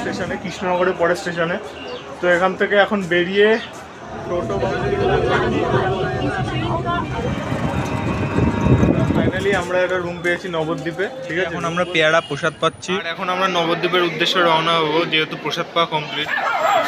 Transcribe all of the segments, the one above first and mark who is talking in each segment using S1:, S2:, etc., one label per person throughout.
S1: স্টেশনে কৃষ্ণনগরের পরের স্টেশনে। তো এখান থেকে এখন বেরিয়ে টোটো ফাইনালি আমরা একটা রুম পেয়েছি নবদ্বীপে ঠিক আছে?
S2: এখন আমরা পেয়ারা প্রসাদ পাচ্ছি।
S1: এখন আমরা নবদ্বীপের উদ্দেশ্যে রওনা হব যেহেতু প্রসাদ পাওয়া কমপ্লিট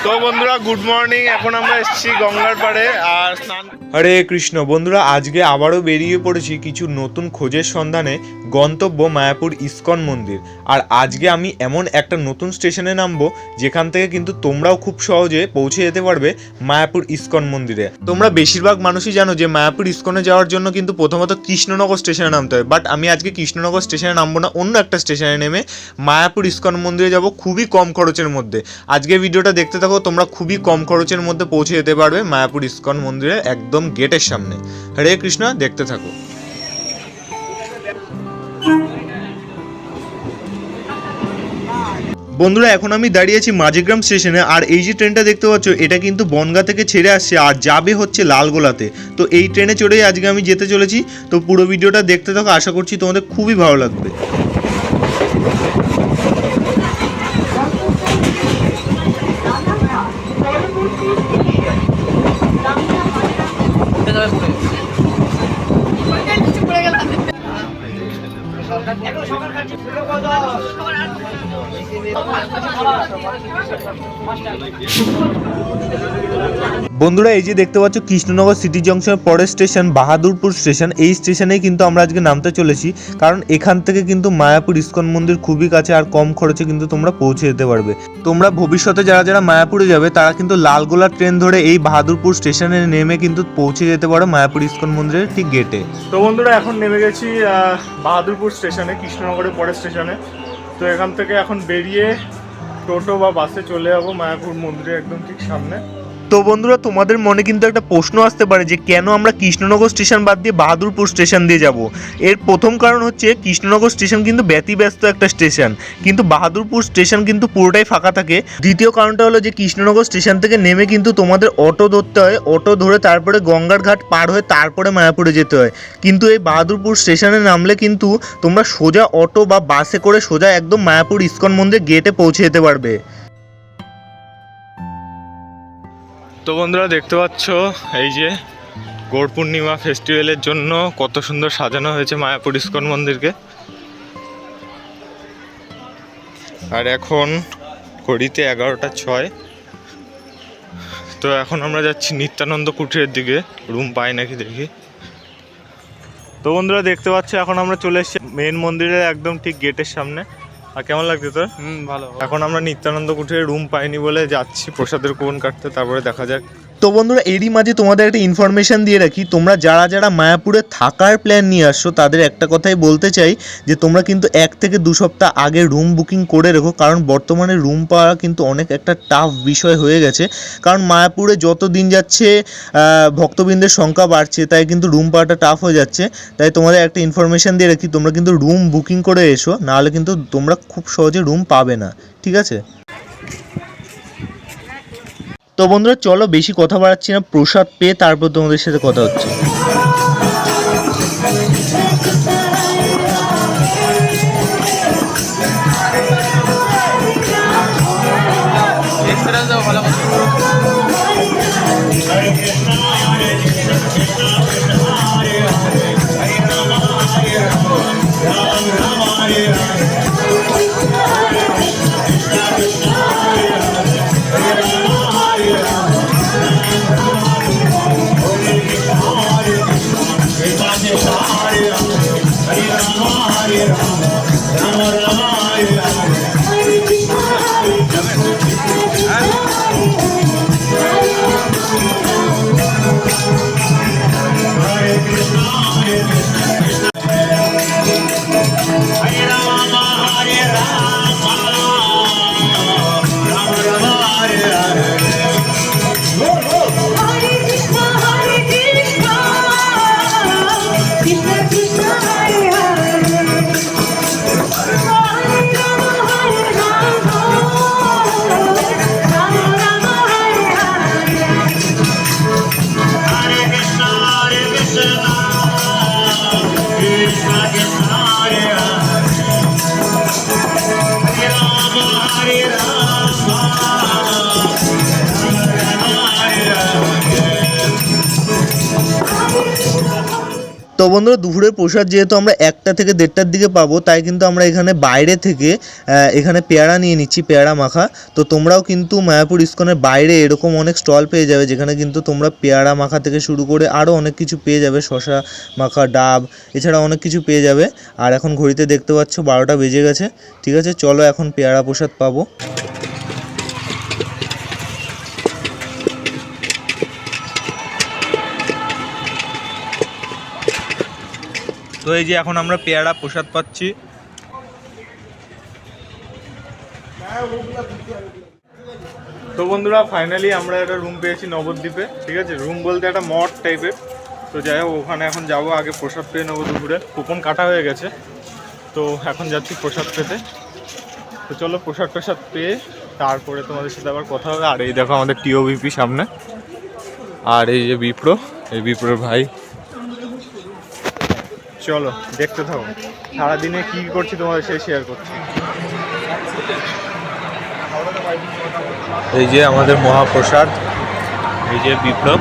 S1: তো বন্ধুরা গুড মর্নিং এখন আমরা এসেছি গঙ্গার পাড়ে, আর স্নান
S3: হরে কৃষ্ণ। বন্ধুরা, আজকে আবারও বেরিয়ে পড়েছি কিছু নতুন খোঁজের সন্ধানে, গন্তব্য মায়াপুর ইস্কন মন্দির। আর আজকে আমি এমন একটা নতুন স্টেশনে নামবো, যেখান থেকে কিন্তু তোমরাও খুব সহজে পৌঁছে যেতে পারবে মায়াপুর ইস্কন মন্দিরে। তোমরা বেশিরভাগ মানুষই জানো যে মায়াপুর ইস্কনে যাওয়ার জন্য কিন্তু প্রথমত কৃষ্ণনগর স্টেশনে নামতে হয়। বাট আমি আজকে কৃষ্ণনগর স্টেশনে নামবো না, অন্য একটা স্টেশনে নেমে মায়াপুর ইস্কন মন্দিরে যাব খুবই কম খরচের মধ্যে। আজকে ভিডিওটা দেখতে থাকো তোমরা খুবই কম খরচের মধ্যে পৌঁছে যেতে পারবে মায়াপুর ইস্কন মন্দিরে একদম গেটের সামনে। হরে কৃষ্ণ, দেখতে থাকো। বন্ধুরা, এখন আমি দাঁড়িয়ে আছি মাঝেগ্রাম স্টেশনে, আর এই যে ট্রেনটা দেখতে পাচ্ছ, এটা কিন্তু বনগা থেকে ছেড়ে আসছে, আর যাবে হচ্ছে লালগোলাতে। তো এই ট্রেনে চড়েই আজকে আমি যেতে চলেছি, তো পুরো ভিডিওটা দেখতে থাকো, আশা করছি তোমাদের খুবই ভালো লাগবে। বন্ধুরা, এই যে দেখতে পাচ্ছ, কৃষ্ণনগর সিটি জংশনের পরের স্টেশন, বাহাদুরপুর স্টেশন, এই স্টেশনেই কিন্তু আমরা আজকে নামতে চলেছি। কারণ এখান থেকে কিন্তু মায়াপুর ইস্কন মন্দির খুবই কাছে আর কম খরচে কিন্তু তোমরা পৌঁছে যেতে পারবে। তোমরা ভবিষ্যতে যারা যারা মায়াপুরে যাবে, তারা কিন্তু লালগোলা ট্রেন ধরে এই বাহাদুরপুর স্টেশনে নেমে কিন্তু পৌঁছে যেতে পারো মায়াপুর ইস্কন মন্দিরের ঠিক গেটে।
S1: তো বন্ধুরা, এখন নেমে গেছি বাহাদুরপুর স্টেশনে, কৃষ্ণনগরের পরের স্টেশনে। তো এখান থেকে এখন বেরিয়ে টোটো বা বাসে চলে যাব, মায়াপুর মন্দিরে একদম ঠিক সামনে।
S3: তো বন্ধুরা, তোমাদের মনে কিন্তু একটা প্রশ্ন আসতে পারে যে কেন আমরা কৃষ্ণনগর স্টেশন বাদ দিয়ে বাহাদুরপুর স্টেশন দিয়ে যাব? এর প্রথম কারণ হচ্ছে কৃষ্ণনগর স্টেশন কিন্তু ব্যতিব্যস্ত একটা স্টেশন। কিন্তু বাহাদুরপুর স্টেশন কিন্তু পুরোটাই ফাঁকা থাকে। দ্বিতীয় কারণটা হলো যে কৃষ্ণনগর স্টেশন থেকে নেমে কিন্তু তোমাদের অটো ধরতে হয়। অটো ধরে তারপরে গঙ্গার ঘাট পার হয়ে তারপরে মায়াপুরে যেতে হয়। কিন্তু এই বাহাদুরপুর স্টেশনে নামলে কিন্তু তোমরা সোজা অটো বা বাসে করে সোজা একদম মায়াপুর ইস্কন মন্দির গেটে পৌঁছে যেতে পারবে।
S1: তো বন্ধুরা দেখতে পাচ্ছ, এই যে গৌর পূর্ণিমা ফেস্টিভ্যালের জন্য কত সুন্দর সাজানো হয়েছে মায়াপুর ইস্কন মন্দিরকে। আর এখন ঘড়িতে এগারোটা ছয়। তো এখন আমরা যাচ্ছি নিত্যানন্দ কুঠিরের দিকে রুম পাই নাকি দেখি। তো বন্ধুরা দেখতে পাচ্ছ, এখন আমরা চলে এসেছি মেন মন্দিরের একদম ঠিক গেটের সামনে। আর কেমন লাগছে তোর?
S2: হুম ভালো।
S1: এখন আমরা নিত্যানন্দ কুঠির রুম পাইনি বলে যাচ্ছি প্রসাদের কোন কাটতে তারপরে দেখা যাক।
S3: তো বন্ধুরা, এরই মাঝে তোমাদের একটা ইনফরমেশন দিয়ে রাখি। তোমরা যারা যারা মায়াপুরে থাকার প্ল্যান নিয়ে আসছো, তাদের একটা কথাই বলতে চাই যে, তোমরা কিন্তু এক থেকে দু সপ্তাহ আগে রুম বুকিং করে রেখো, কারণ বর্তমানে রুম পাওয়া কিন্তু অনেক একটা টাফ বিষয় হয়ে গেছে। কারণ মায়াপুরে যত দিন যাচ্ছে ভক্তবৃন্দের সংখ্যা বাড়ছে, তাই কিন্তু রুম পাওয়াটা টাফ হয়ে যাচ্ছে। তাই তোমাদের একটা ইনফরমেশন দিয়ে রাখি, তোমরা কিন্তু রুম বুকিং করে এসো, নাহলে কিন্তু তোমরা খুব সহজে রুম পাবে না। ঠিক আছে? তো বন্ধুরা, চলো বেশি কথা বাড়াচ্ছি না। প্রসাদ পেয়ে তারপর তোমাদের সাথে কথা হচ্ছে।
S2: ভালো
S3: তো বন্ধুরা দুপুরের প্রসাদ যেহেতু আমরা একটা থেকে দেড়টার দিকে পাবো, তাই কিন্তু আমরা এখানে বাইরে থেকে এখানে পেয়ারা নিয়ে নিচ্ছি, পেয়ারা মাখা। তো তোমরাও কিন্তু মায়াপুর ইস্কনের বাইরে এরকম অনেক স্টল পেয়ে যাবে, যেখানে কিন্তু তোমরা পেয়ারা মাখা থেকে শুরু করে আরও অনেক কিছু পেয়ে যাবে শশা মাখা, ডাব, এছাড়া অনেক কিছু পেয়ে যাবে। আর এখন ঘড়িতে দেখতে পাচ্ছ, বারোটা বেজে গেছে, ঠিক আছে? চলো এখন পেয়ারা প্রসাদ পাবো। তো এই যে এখন আমরা পেয়ারা প্রসাদ পাচ্ছি।
S1: তো বন্ধুরা ফাইনালি আমরা একটা রুম পেয়েছি নবদ্বীপে, ঠিক আছে? রুম বলতে একটা মঠ টাইপের তো যাই হোক, ওখানে এখন যাব, আগে প্রসাদ পেয়ে নেব দুপুরে। কুপন কাটা হয়ে গেছে। তো এখন যাচ্ছি প্রসাদ পেতে। তো চলো, প্রসাদ প্রসাদ পেয়ে তারপরে তোমাদের সাথে আবার কথা হবে। আর এই দেখো আমাদের টিওভিপি সামনে। আর এই যে বিপ্রো, এই বিপ্রোর ভাই। চলো দেখতে থাকো। সারাদিনে কি করছি তোমাদের সে শেয়ার করছি।
S3: এই যে আমাদের মহাপ্রসাদ এই যে বিপ্লব।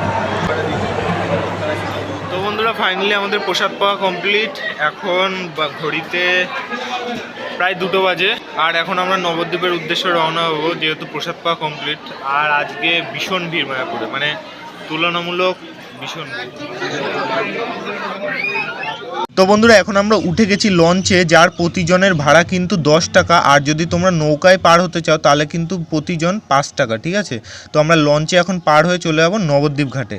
S1: তো বন্ধুরা ফাইনালি আমাদের প্রসাদ পাওয়া কমপ্লিট এখন ঘড়িতে প্রায় দুটো বাজে। আর এখন আমরা নবদ্বীপের উদ্দেশ্যে রওনা হব যেহেতু প্রসাদ পাওয়া কমপ্লিট আর আজকে ভীষণ ভিড় মায়াপুরে। মানে তুলনামূলক ভীষণ।
S3: তো বন্ধুরা, এখন আমরা উঠে গেছি লঞ্চে, যার প্রতিজনের ভাড়া কিন্তু দশ টাকা, আর যদি তোমরা নৌকায় পার হতে চাও, তাহলে কিন্তু প্রতিজন পাঁচ টাকা, ঠিক আছে? তো আমরা লঞ্চে এখন পার হয়ে চলে যাব নবদ্বীপ ঘাটে।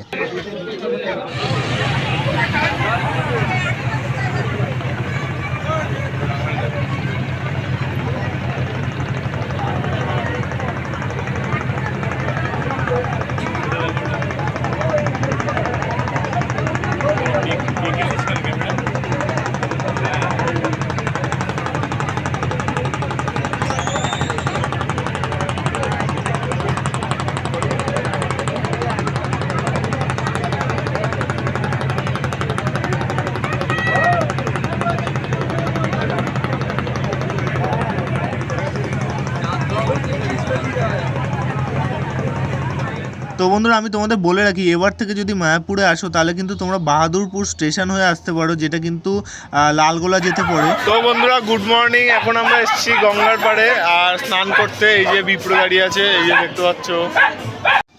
S3: তো বন্ধুরা, আমি তোমাদের বলে রাখি, এবার থেকে যদি মায়াপুরে আসো, তাহলে কিন্তু তোমরা বাহাদুরপুর স্টেশন হয়ে আসতে পারো, যেটা কিন্তু লালগোলা যেতে পারে
S1: তো বন্ধুরা গুড মর্নিং এখন আমরা এসেছি গঙ্গার পাড়ে, আর স্নান করতে, এই যে বিপ্রো গাড়ি আছে, এই যে দেখতে পাচ্ছ।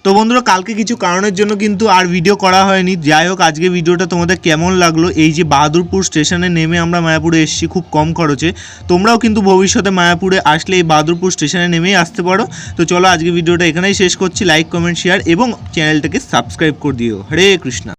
S3: তো বন্ধুরা, কালকে কিছু কারণের জন্য কিন্তু আর ভিডিও করা হয়নি। যাই হোক, আজকে ভিডিওটা তোমাদের কেমন লাগল? এই যে বাহাদুরপুর স্টেশনে নেমে আমরা মায়াপুরে এসেছি খুব কম খরচে। তোমরাও কিন্তু ভবিষ্যতে মায়াপুরে আসলে এই বাহাদুরপুর স্টেশনে নেমেই আসতে পারো। তো চলো, আজকে ভিডিওটা এখানেই শেষ করছি। লাইক কমেন্ট শেয়ার এবং চ্যানেলটাকে সাবস্ক্রাইব করে দিও। হরে কৃষ্ণা।